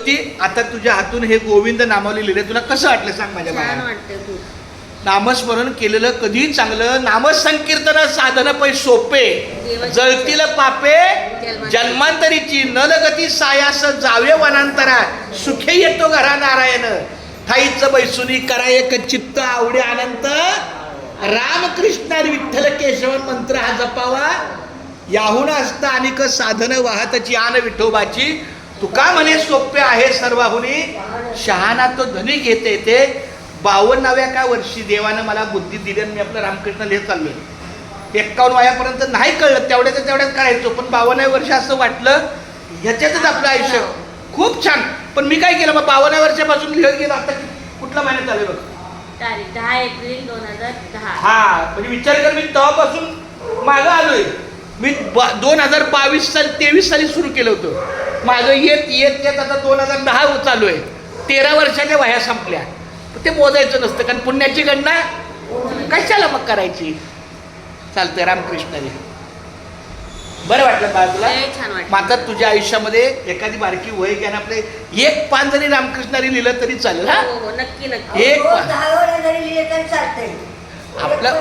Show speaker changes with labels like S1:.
S1: ती आता तुझ्या हातून हे गोविंद नामावली लिहिले. तुला कसं वाटलं सांग माझ्या
S2: छान
S1: बाळा
S2: वाटतं खूप.
S1: नामस्मरण केलेलं कधी चांगलं नामसंकीर्तन साधन पै सोपे. जळतील पापे
S2: जन्मांतरी.
S1: जन्मांतरीची. नलगती सायास जावे वनांतरा सुखे येतो घरा नारायण. ठाईच बैसुनी करा एक चित्त आवडे अनंत. रामकृष्ण विठ्ठल केशवन मंत्र हा जपावा. याहून असता अनेक साधन वाहतची आन विठोबाची. तुका म्हणे सोपे आहे सर्वाहुनी? शहाणा तो धनी घेते ते. बावन्नाव्या का वर्षी देवानं मला बुद्धी दिली आणि मी आपलं रामकृष्ण लिहित चाललोय. एक्कावन्न वयापर्यंत नाही कळलं तेवढ्याच तेवढ्यात करायचो पण बावन्न वर्ष असं वाटलं ह्याच्यातच आपलं आयुष्य. खूप छान. पण मी काय केलं? मग बावन्न वर्षापासून लिहत गेलो आता कुठला महिन्यात चालू बघ?
S2: दहा एप्रिल दोन हजार दहा.
S1: हा म्हणजे विचार कर मी तेव्हापासून मागं आलोय. मी दोन हजार बावीस साली तेवीस साली सुरू केलं होतं. माझं येत येत येत आता दोन हजार दहा चालू आहे तेरा वर्षाच्या वह्या संपल्या. ते मोजायचं नसतं कारण पुण्याची गणना कशाला मग करायची? चालतंय रामकृष्णाने बरं वाटलं तुला?
S2: वाटलं.
S1: मात्र तुझ्या आयुष्यामध्ये एखादी बारकी वय घ्या आपले एक पान जरी रामकृष्णाने लिहिलं तरी चालेल हा?
S2: हो हो नक्की नक्की.
S1: एक
S3: अहो,
S1: पान.
S3: दहा ओळ्या जरी लिहिले तरी चालतंय.
S1: आपलं-